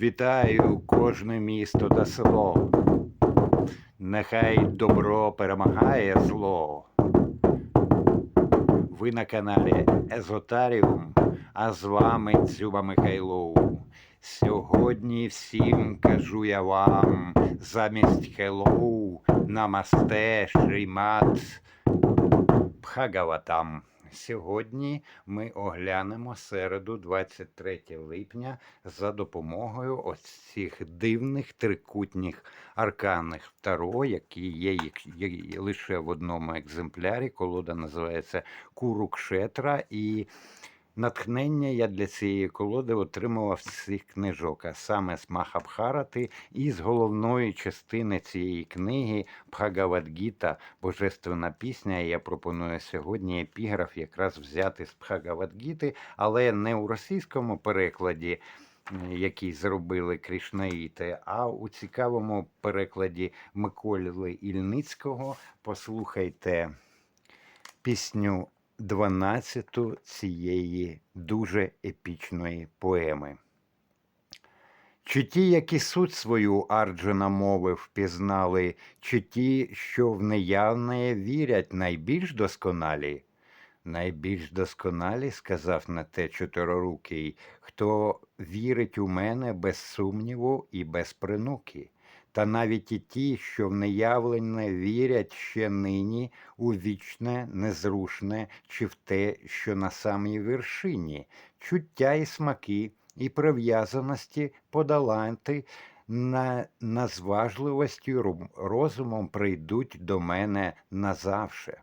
Вітаю кожне місто та село. Нехай добро перемагає зло. Ви на каналі Езотаріум, а з вами Дзюба Михайлов. Сьогодні всім кажу я вам замість хеллоу намасте шрімат Бхагаватам. Сьогодні ми оглянемо середу 23 липня за допомогою ось цих дивних трикутніх арканних таро, які є лише в одному екземплярі. Колода називається Курукшетра. І натхнення я для цієї колоди отримував з цих книжок, а саме з Махабхарати і з головної частини цієї книги Бхагавадгіта Божественна пісня. Я пропоную сьогодні епіграф якраз взяти з Бхагавадгіти, але не у російському перекладі. е, Який зробили Кришнаїти, а у цікавому перекладі Миколи Ільницького послухайте пісню 12 цієї дуже епічної поеми. Чи ті, які суть свою Арджуна мови впізнали, чи ті, що в неявне вірять найбільш досконалі? Найбільш досконалі, сказав на те чотирорукий, хто вірить у мене без сумніву і без принуки. Та навіть і ті, що в неявлене вірять ще нині у вічне, незрушне, чи в те, що на самій вершині, чуття і смаки, і прив'язаності подоланти на, на зважливості розумом прийдуть до мене назавше.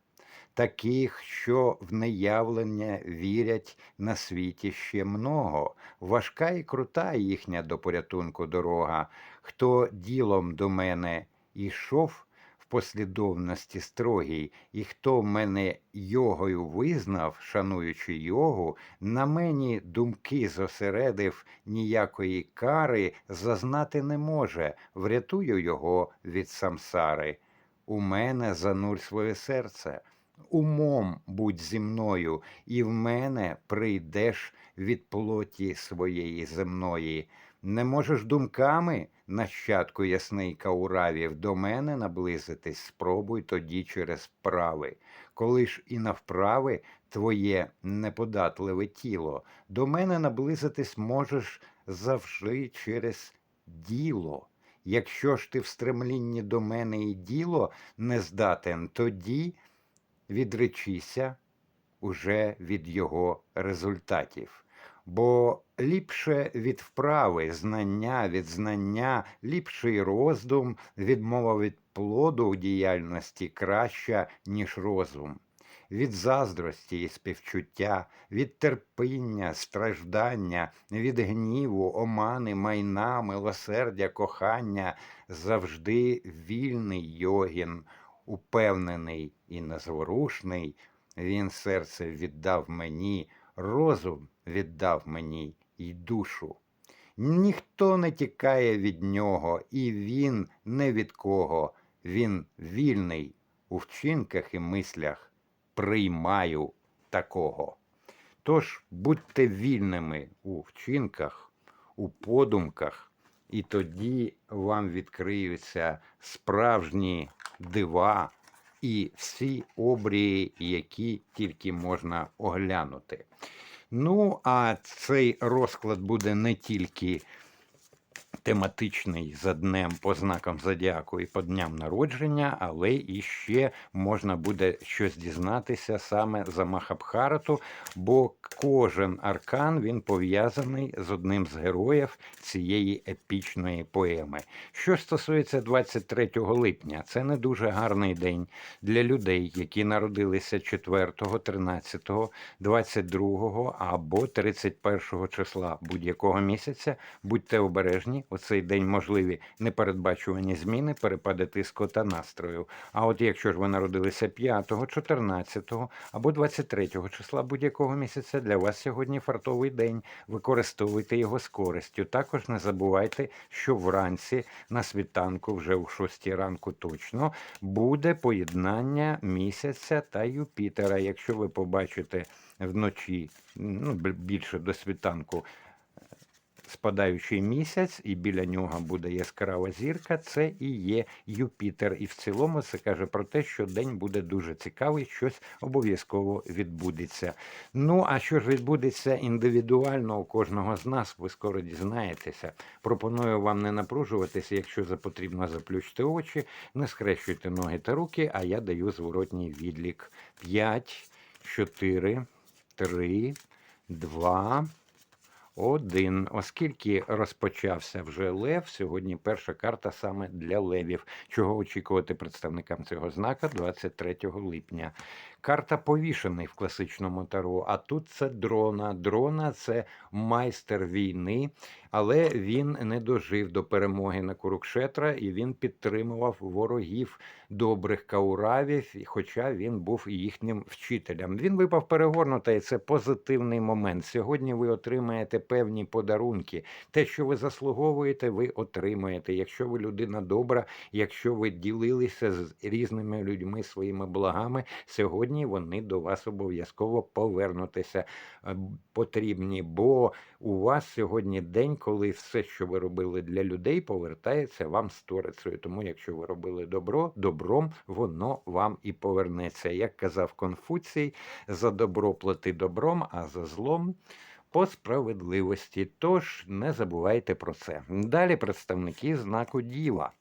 Таких, що в неявлення вірять на світі ще много, важка і крута їхня до порятунку дорога. Хто ділом до мене ішов в послідовності строгій, і хто мене йогою визнав, шануючи йогу, на мені думки зосередив, ніякої кари зазнати не може, врятую його від самсари. У мене занурь своє серце, умом будь зі мною, і в мене прийдеш від плоті своєї земної. Не можеш думками, нащадку ясний Кауравів, до мене наблизитись, спробуй тоді через вправи. Коли ж і навправи твоє неподатливе тіло, до мене наблизитись можеш завжди через діло. Якщо ж ти в стремлінні до мене і діло не здатен, тоді відречися уже від його результатів. Бо ліпше від вправи, знання від знання, ліпший роздум, відмова від плоду у діяльності краща, ніж розум. Від заздрості і співчуття, від терпіння, страждання, від гніву, омани, майна, милосердя, кохання завжди вільний йогін, упевнений і незворушний, він серце віддав мені, розум віддав мені й душу. Ніхто не тікає від нього, і він не від кого. Він вільний у вчинках і мислях. Приймаю такого. Тож будьте вільними у вчинках, у подумках, і тоді вам відкриються справжні дива і всі обрії, які тільки можна оглянути. Ну, а цей розклад буде не тільки тематичний за днем по знакам зодіаку і по дням народження, але і ще можна буде щось дізнатися саме за Махабхарату, бо кожен аркан він пов'язаний з одним з героїв цієї епічної поеми. Що стосується 23 липня, це не дуже гарний день для людей, які народилися 4, 13, 22 або 31 числа будь-якого місяця. Будьте обережні, у цей день можливі непередбачувані зміни, перепади тиску та настрою. А от якщо ж ви народилися 5, 14 або 23 числа будь-якого місяця, для вас сьогодні фартовий день. Використовуйте його з користю. Також не забувайте, що вранці на світанку, вже у 6 ранку точно, буде поєднання місяця та Юпітера. Якщо ви побачите вночі, ну, більше до світанку, спадаючий місяць, і біля нього буде яскрава зірка. Це і є Юпітер. І в цілому це каже про те, що день буде дуже цікавий, щось обов'язково відбудеться. Ну а що ж відбудеться індивідуально у кожного з нас, ви скоро дізнаєтеся. Пропоную вам не напружуватися, якщо потрібно заплющити очі, не схрещуйте ноги та руки, а я даю зворотній відлік. 5, 4, 3, 2, один. Оскільки розпочався вже лев, сьогодні перша карта саме для левів. Чого очікувати представникам цього знака 23 липня. Карта повішений в класичному таро, а тут це дрона. Дрона це майстер війни, але він не дожив до перемоги на Курукшетра і він підтримував ворогів добрих кауравів, хоча він був їхнім вчителем. Він випав перегорнута, і це позитивний момент. Сьогодні ви отримаєте певні подарунки. Те, що ви заслуговуєте, ви отримаєте. Якщо ви людина добра, якщо ви ділилися з різними людьми своїми благами, сьогодні вони до вас обов'язково повернутися е, потрібні. Бо у вас сьогодні день, коли все, що ви робили для людей, повертається вам сторицею. Тому, якщо ви робили добро, добром воно вам і повернеться. Як казав Конфуцій, за добро плати добром, а за злом. По справедливості, тож не забувайте про це. Далі представники знаку діва.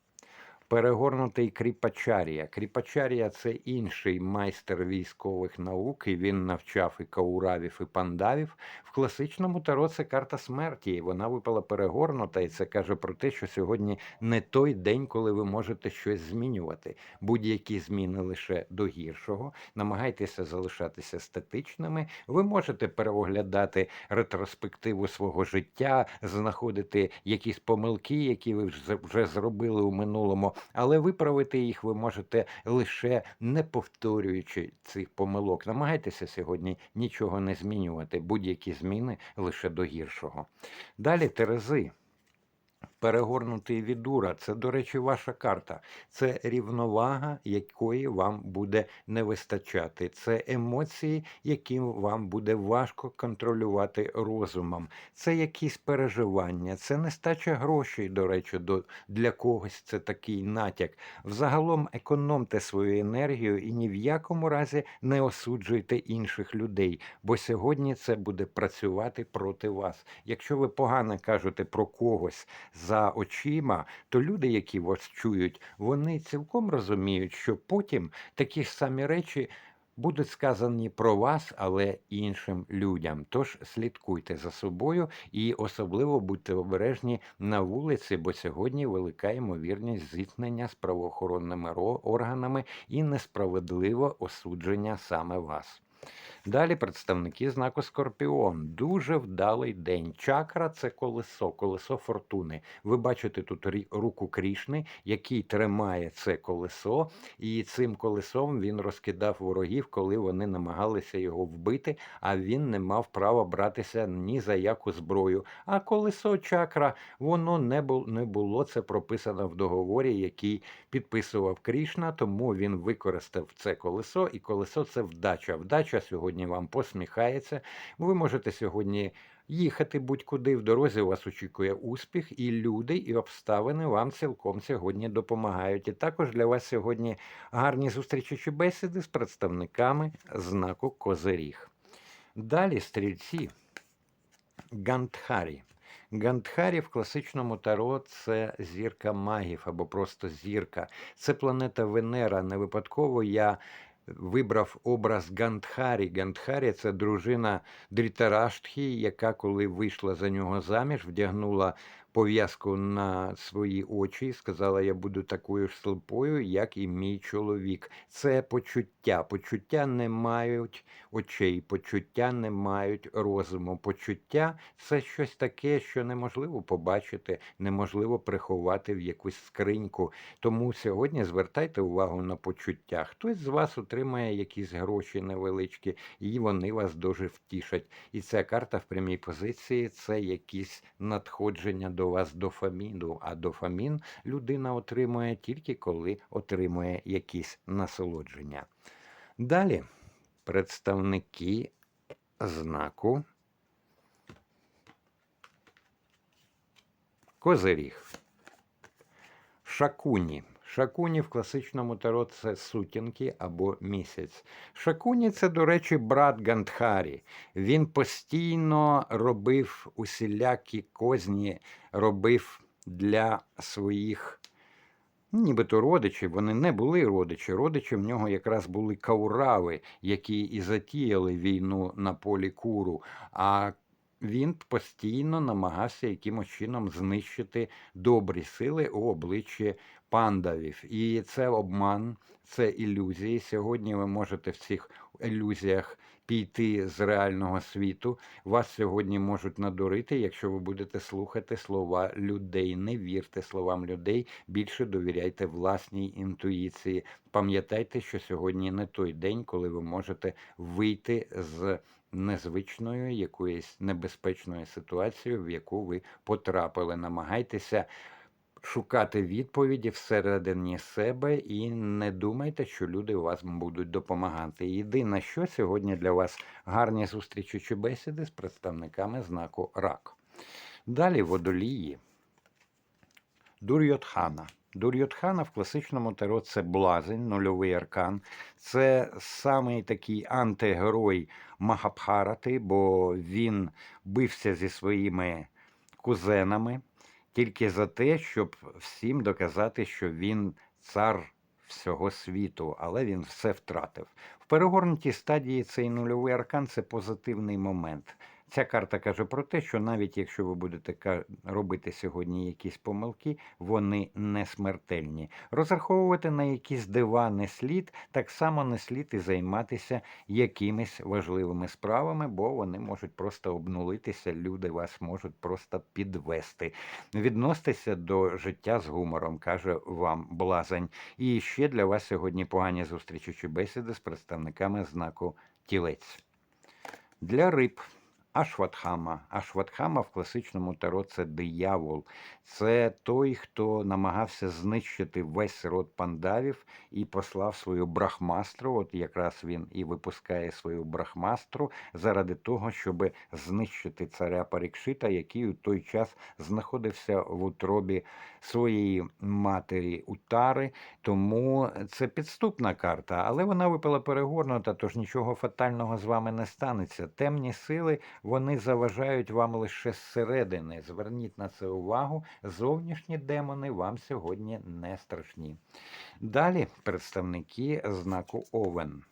Перегорнутий Кріпачарія. Кріпачарія це інший майстер військових наук. і Він навчав і кауравів, і пандавів. В класичному таро це карта смерті. і Вона випала перегорнута, і це каже про те, що сьогодні не той день, коли ви можете щось змінювати. Будь-які зміни лише до гіршого. Намагайтеся залишатися статичними. Ви можете переоглядати ретроспективу свого життя, знаходити якісь помилки, які ви вже зробили у минулому але виправити їх ви можете лише не повторюючи цих помилок. Намагайтеся сьогодні нічого не змінювати, будь-які зміни лише до гіршого. Далі Терези. Перегорнутий відура, це, до речі, ваша карта. Це рівновага, якої вам буде не вистачати. Це емоції, які вам буде важко контролювати розумом. Це якісь переживання, це нестача грошей, до речі, до, для когось це такий натяк. Взагалом економте свою енергію і ні в якому разі не осуджуйте інших людей, бо сьогодні це буде працювати проти вас. Якщо ви погано кажете про когось очима, то люди, які вас чують, вони цілком розуміють, що потім такі ж самі речі. Будуть сказані про вас, але іншим людям. Тож слідкуйте за собою і особливо будьте обережні на вулиці, бо сьогодні велика ймовірність зіткнення з правоохоронними органами і несправедливе осудження саме вас. Далі представники знаку Скорпіон. Дуже вдалий день. Чакра це колесо, колесо фортуни. Ви бачите тут руку Крішни, який тримає це колесо, і цим колесом він розкидав ворогів, коли вони намагалися його вбити, а він не мав права братися ні за яку зброю. А колесо чакра, воно не було, не було це прописано в договорі, який підписував Крішна, тому він використав це колесо, і колесо це вдача. Вдача сьогодні сьогодні вам посміхається. Ви можете сьогодні їхати будь-куди. В дорозі вас очікує успіх, і люди, і обставини вам цілком сьогодні допомагають. І також для вас сьогодні гарні зустрічі чи бесіди з представниками знаку Козиріг. Далі стрільці Гандхарі. Гандхарі в класичному таро це зірка магів або просто зірка. Це планета Венера. Не випадково я вибрав образ Гандхарі. Гандхарі це дружина Дрітараштхі, яка, коли вийшла за нього заміж, вдягнула пов'язку на свої очі і сказала: Я буду такою ж слепою, як і мій чоловік. Це почуття. Почуття не мають очей, почуття не мають розуму. Почуття це щось таке, що неможливо побачити, неможливо приховати в якусь скриньку. Тому сьогодні звертайте увагу на почуття. Хтось з вас отримає якісь гроші невеличкі, і вони вас дуже втішать. І ця карта в прямій позиції це якісь надходження до до вас дофаміну, а дофамін людина отримує тільки коли отримує якісь насолодження. Далі представники знаку Козиріг. Шакуні. Шакуні в класичному таро це сутінки або місяць. Шакуні це, до речі, брат Гандхарі. Він постійно робив усілякі козні, робив для своїх. ну, Нібито родичів, вони не були родичі. Родичі в нього якраз були каурави, які і затіяли війну на полі куру. А він постійно намагався якимось чином знищити добрі сили у обличчі пандавів. І це обман, це ілюзії. Сьогодні ви можете в цих ілюзіях піти з реального світу. Вас сьогодні можуть надурити, якщо ви будете слухати слова людей. Не вірте словам людей, більше довіряйте власній інтуїції. Пам'ятайте, що сьогодні не той день, коли ви можете вийти з незвичною якоїсь небезпечною ситуацією, в яку ви потрапили. Намагайтеся шукати відповіді всередині себе і не думайте, що люди вас будуть допомагати. Єдине, що сьогодні для вас гарні зустрічі чи бесіди з представниками знаку РАК. Далі водолії. Дурйотхана. Дурйотхана в класичному таро це блазень, нульовий аркан. Це самий такий антигерой Махабхарати, бо він бився зі своїми кузенами тільки за те, щоб всім доказати, що він цар всього світу, але він все втратив. В перегорнутій стадії цей нульовий аркан це позитивний момент. Ця карта каже про те, що навіть якщо ви будете робити сьогодні якісь помилки, вони не смертельні. Розраховувати на якісь дива не слід, так само не слід і займатися якимись важливими справами, бо вони можуть просто обнулитися, люди вас можуть просто підвести. Відносьтеся до життя з гумором, каже вам блазень. І ще для вас сьогодні погані зустрічі чи бесіди з представниками знаку тілець. Для риб. Ашватхама. Ашватхама в класичному таро це диявол. Це той, хто намагався знищити весь род пандавів і послав свою брахмастру. От якраз він і випускає свою брахмастру заради того, щоб знищити царя Парікшита, який у той час знаходився в утробі своєї матері Утари. Тому це підступна карта, але вона випала перегорнута, тож нічого фатального з вами не станеться. Темні сили вони заважають вам лише зсередини. Зверніть на це увагу. Зовнішні демони вам сьогодні не страшні. Далі представники знаку Овен.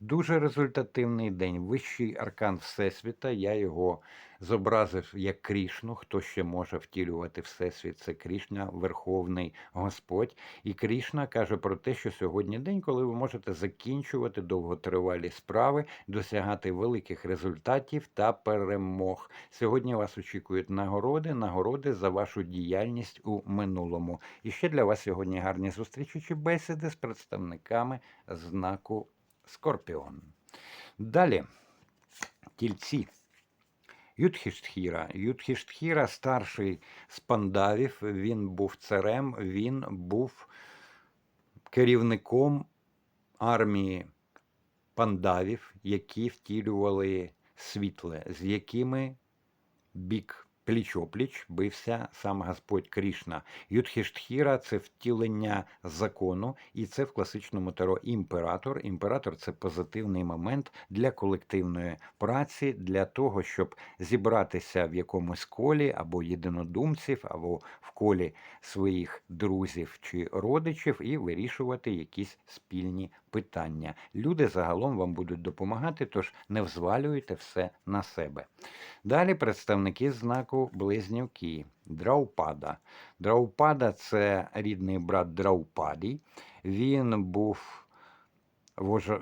Дуже результативний день. Вищий аркан Всесвіта. Я його зобразив як Крішну. Хто ще може втілювати Всесвіт? Це Крішна, Верховний Господь. І Крішна каже про те, що сьогодні день, коли ви можете закінчувати довготривалі справи, досягати великих результатів та перемог. Сьогодні вас очікують нагороди, нагороди за вашу діяльність у минулому. І ще для вас сьогодні гарні зустрічі чи бесіди з представниками знаку Скорпіон. Далі тільці. Юдхіштхіра. Юдхіштхіра старший з пандавів, він був царем, він був керівником армії пандавів, які втілювали світле, з якими бік пліч-опліч бився сам Господь Крішна. Юдхіштхіра це втілення закону, і це в класичному таро імператор. Імператор це позитивний момент для колективної праці, для того, щоб зібратися в якомусь колі або єдинодумців, або в колі своїх друзів чи родичів і вирішувати якісь спільні питання. Люди загалом вам будуть допомагати, тож не взвалюйте все на себе. Далі представники знаку Близнюки. Драупада. Драупада це рідний брат Драупаді. Він був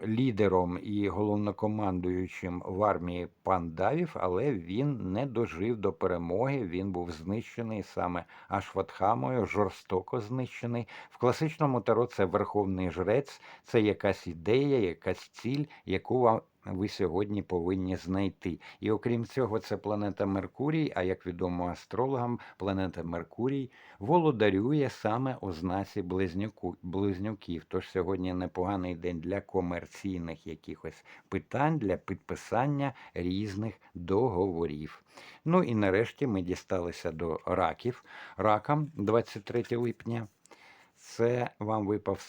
лідером і головнокомандуючим в армії пандавів, але він не дожив до перемоги. Він був знищений саме Ашватхамою, жорстоко знищений. В класичному таро це верховний жрець, це якась ідея, якась ціль, яку вам ви сьогодні повинні знайти. І окрім цього, це планета Меркурій. А як відомо астрологам, планета Меркурій володарює саме у знаці близнюку, близнюків. Тож сьогодні непоганий день для комерційних якихось питань, для підписання різних договорів. Ну і нарешті ми дісталися до раків. Ракам 23 липня. Це вам випав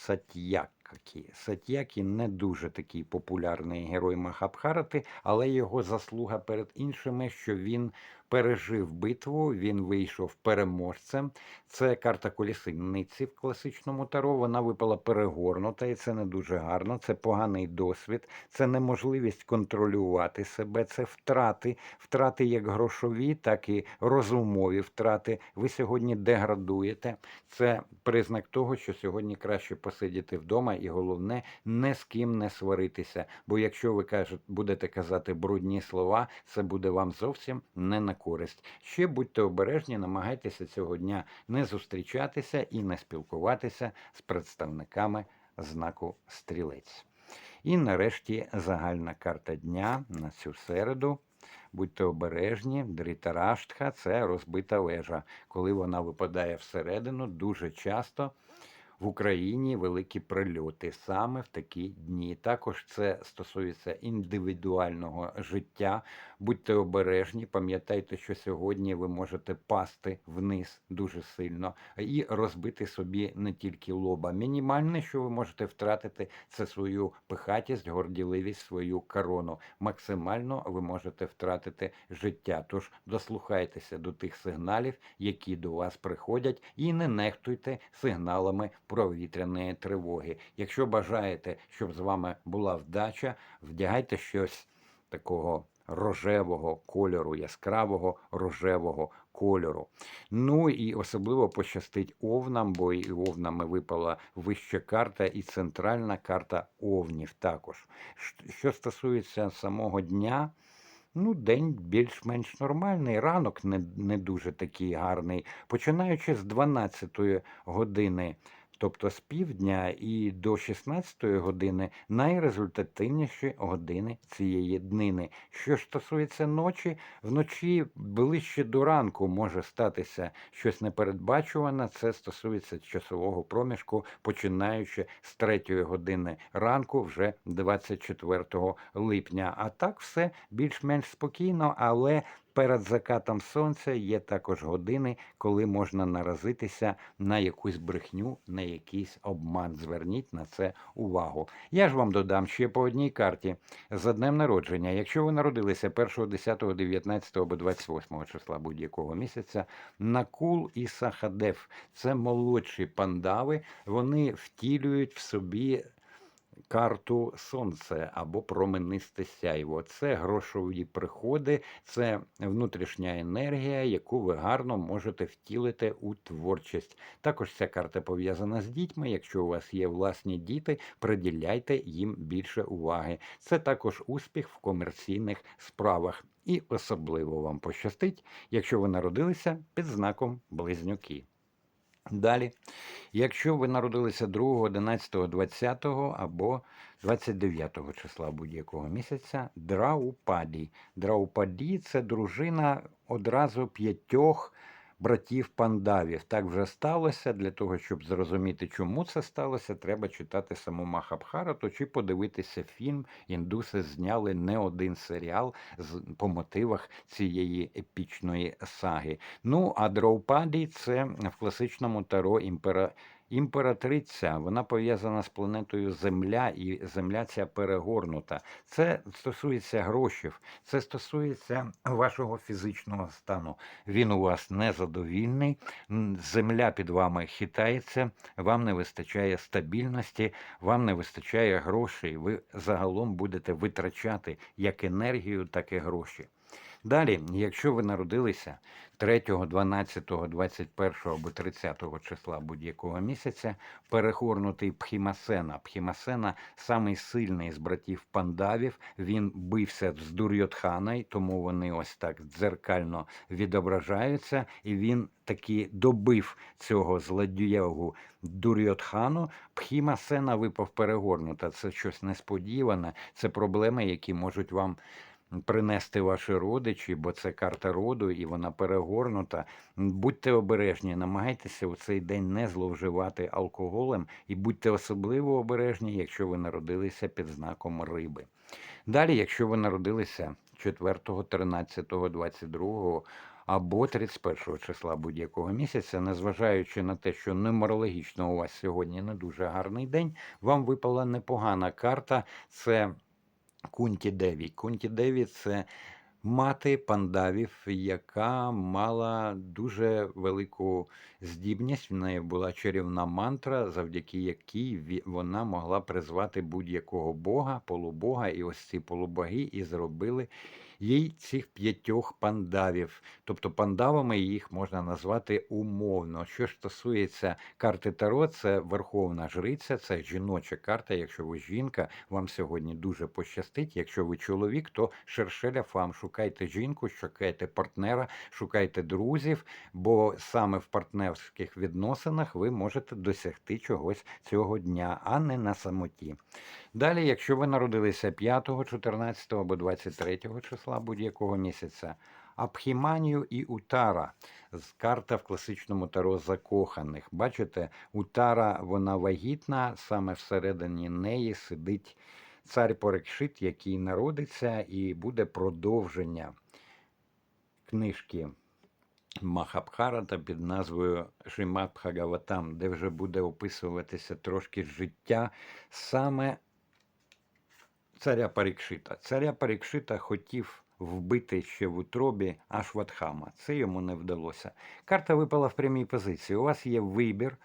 Сатьякі. Сатьякі не дуже такий популярний герой Махабхарати, але його заслуга перед іншими, що він пережив битву, він вийшов переможцем. Це карта колісниці в класичному таро. Вона випала перегорнута, і це не дуже гарно. Це поганий досвід, це неможливість контролювати себе, це втрати, втрати як грошові, так і розумові втрати. Ви сьогодні деградуєте. Це признак того, що сьогодні краще посидіти вдома, і головне не з ким не сваритися. Бо якщо ви кажете, будете казати брудні слова, це буде вам зовсім не на користь. Ще будьте обережні, намагайтеся цього дня не зустрічатися і не спілкуватися з представниками знаку стрілець. І нарешті загальна карта дня на цю середу. Будьте обережні, дрітараштха це розбита вежа. Коли вона випадає всередину, дуже часто в Україні великі прильоти саме в такі дні. Також це стосується індивідуального життя. Будьте обережні, пам'ятайте, що сьогодні ви можете пасти вниз дуже сильно і розбити собі не тільки лоба. Мінімальне, що ви можете втратити, це свою пихатість, горділивість, свою корону. Максимально ви можете втратити життя. Тож дослухайтеся до тих сигналів, які до вас приходять, і не нехтуйте сигналами повітряної тривоги. Якщо бажаєте, щоб з вами була вдача, вдягайте щось такого рожевого кольору, яскравого рожевого кольору. Ну і особливо пощастить овнам, бо і овнами випала вища карта і центральна карта овнів також. Що стосується самого дня. Ну, день більш-менш нормальний, ранок не не дуже такий гарний. Починаючи з 12 години тобто з півдня і до 16 години найрезультативніші години цієї днини. Що ж стосується ночі, вночі ближче до ранку може статися щось непередбачуване. Це стосується часового проміжку, починаючи з 3 години ранку, вже 24 липня. А так все більш-менш спокійно, але Перед закатом сонця є також години, коли можна наразитися на якусь брехню, на якийсь обман. Зверніть на це увагу. Я ж вам додам ще по одній карті за днем народження. Якщо ви народилися 1, 10, 19 або 28 числа будь-якого місяця, Накул і Сахадев це молодші пандави, вони втілюють в собі карту сонце або променисте сяйво. Це грошові приходи, це внутрішня енергія, яку ви гарно можете втілити у творчість. Також ця карта пов'язана з дітьми. Якщо у вас є власні діти, приділяйте їм більше уваги. Це також успіх в комерційних справах. І особливо вам пощастить, якщо ви народилися під знаком близнюки. Далі, якщо ви народилися 2, 11, 20 або 29 числа будь-якого місяця, Драупаді. Драупаді це дружина одразу п'ятьох братів пандавів. Так вже сталося. Для того, щоб зрозуміти, чому це сталося, треба читати саму Махабхарату чи подивитися фільм. Індуси зняли не один серіал з по мотивах цієї епічної саги. Ну а Драупаді це в класичному таро імпера. Імператриця, вона пов'язана з планетою Земля, і Земля ця перегорнута. Це стосується грошів, це стосується вашого фізичного стану. Він у вас незадовільний, земля під вами хитається, вам не вистачає стабільності, вам не вистачає грошей. Ви загалом будете витрачати як енергію, так і гроші. Далі, якщо ви народилися 3, 12, 21 або 30 числа будь-якого місяця, перегорнутий Пхімасена. Пхімасена самий сильний з братів пандавів. Він бився з Дурйотхана, тому вони ось так дзеркально відображаються, і він таки добив цього злодіягу Дурйотхану. Пхімасена випав перегорнута. Це щось несподіване, це проблеми, які можуть вам принести ваші родичі, бо це карта роду і вона перегорнута. Будьте обережні, намагайтеся у цей день не зловживати алкоголем і будьте особливо обережні, якщо ви народилися під знаком риби. Далі, якщо ви народилися 4, 13, 22 або 31 числа будь-якого місяця, незважаючи на те, що нумерологічно у вас сьогодні не дуже гарний день, вам випала непогана карта. Це Кунті Деві. Кунті Деві це мати пандавів, яка мала дуже велику здібність. В неї була чарівна мантра, завдяки якій вона могла призвати будь-якого бога, полубога, і ось ці полубоги і зробили їй цих п'ятьох пандавів. Тобто пандавами їх можна назвати умовно. Що ж стосується карти Таро, це верховна жриця, це жіноча карта. Якщо ви жінка, вам сьогодні дуже пощастить. Якщо ви чоловік, то шершеля фам. Шукайте жінку, шукайте партнера, шукайте друзів, бо саме в партнерських відносинах ви можете досягти чогось цього дня, а не на самоті. Далі, якщо ви народилися 5, 14 або 23 числа будь-якого місяця, Абхіманію і Утара з карта в класичному таро закоханих. Бачите, Утара вона вагітна, саме всередині неї сидить цар Порекшит, який народиться, і буде продовження книжки Махабхарата під назвою Шримат Бхагаватам, де вже буде описуватися трошки життя саме царя Парікшита. Царя Парікшита хотів вбити ще в утробі Ашватхама. Це йому не вдалося. Карта випала в прямій позиції. У вас є вибір.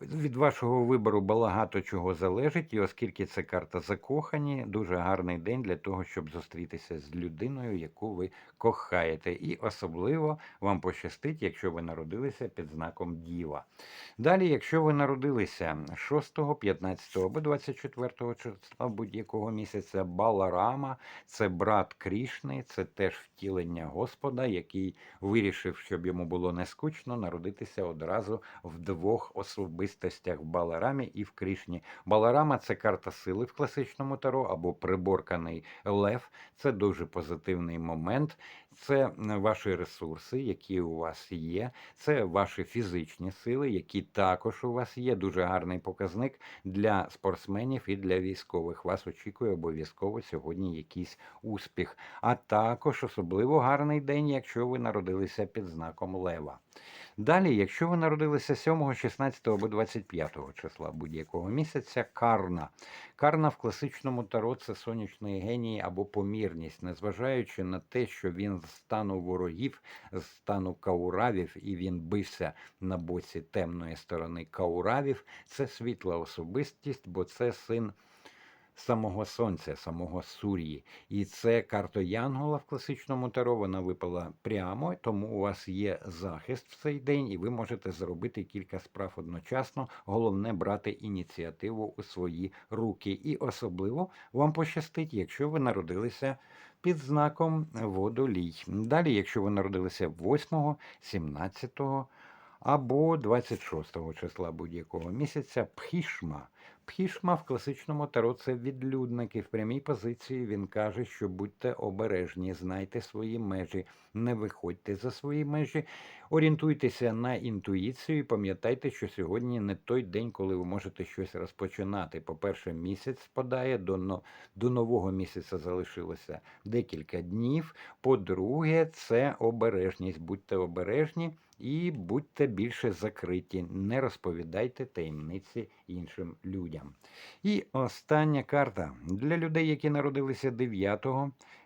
Від вашого вибору багато чого залежить, і оскільки це карта закохані, дуже гарний день для того, щоб зустрітися з людиною, яку ви кохаєте. І особливо вам пощастить, якщо ви народилися під знаком Діва. Далі, якщо ви народилися 6, 15 або 24 числа будь-якого місяця, Баларама це брат Крішни, це теж втілення Господа, який вирішив, щоб йому було не скучно, народитися одразу в двох особистостях в Баларамі і в Крішні. Баларама це карта сили в класичному таро або приборканий лев. Це дуже позитивний момент. Це ваші ресурси, які у вас є, це ваші фізичні сили, які також у вас є. Дуже гарний показник для спортсменів і для військових. Вас очікує обов'язково сьогодні якийсь успіх. А також особливо гарний день, якщо ви народилися під знаком Лева. Далі, якщо ви народилися 7, 16 або 25 числа будь-якого місяця, карна. Карна в класичному таро це сонячний геній або помірність, незважаючи на те, що він з стану ворогів, з стану кауравів, і він бився на боці темної сторони кауравів. Це світла особистість, бо це син самого сонця, самого Сур'ї. І це карта Янгола в класичному таро. Вона випала прямо, тому у вас є захист в цей день, і ви можете зробити кілька справ одночасно. Головне брати ініціативу у свої руки. І особливо вам пощастить, якщо ви народилися. Під знаком водолій. Далі, якщо ви народилися 8, 17 або 26 числа будь-якого місяця, пхішма. Пхішма в класичному таро це відлюдники. В прямій позиції він каже, що будьте обережні, знайте свої межі, не виходьте за свої межі, орієнтуйтеся на інтуїцію. і Пам'ятайте, що сьогодні не той день, коли ви можете щось розпочинати. По-перше, місяць спадає, до, до нового місяця залишилося декілька днів. По-друге, це обережність. Будьте обережні і будьте більше закриті. Не розповідайте таємниці іншим людям. І остання карта для людей, які народилися 9,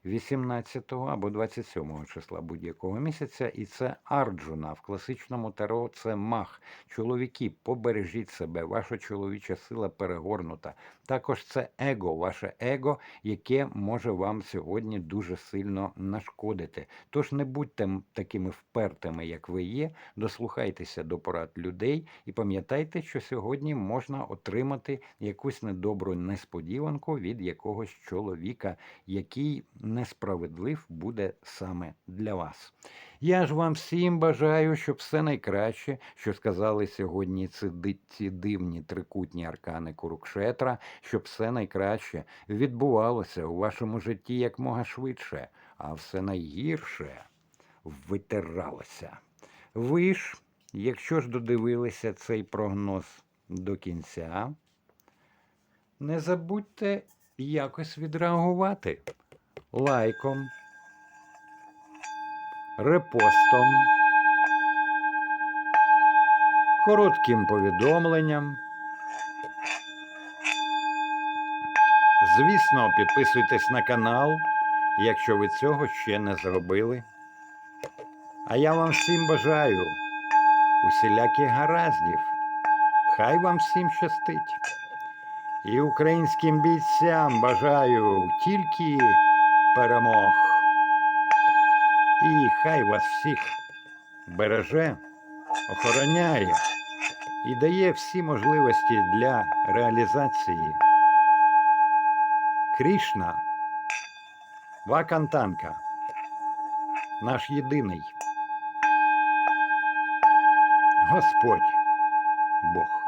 18 або 27 числа будь-якого місяця, і це Арджуна. В класичному таро це мах. Чоловіки, побережіть себе, ваша чоловіча сила перегорнута. Також це его, ваше его, яке може вам сьогодні дуже сильно нашкодити. Тож не будьте такими впертими, як ви є. Дослухайтеся до порад людей і пам'ятайте, що сьогодні можна отримати якусь недобру несподіванку від якогось чоловіка, який несправедлив буде саме для вас. Я ж вам всім бажаю, щоб все найкраще, що сказали сьогодні ці, ці дивні трикутні аркани Курукшетра, щоб все найкраще відбувалося у вашому житті якмога швидше, а все найгірше витиралося. Ви ж, якщо ж додивилися цей прогноз до кінця, не забудьте якось відреагувати лайком, репостом, коротким повідомленням. Звісно, підписуйтесь на канал, якщо ви цього ще не зробили. А я вам всім бажаю усіляких гараздів. Хай вам всім щастить. І українським бійцям бажаю тільки перемог. І хай вас всіх береже, охороняє і дає всі можливості для реалізації. Крішна, Вакантанка, наш єдиний Господь Бог.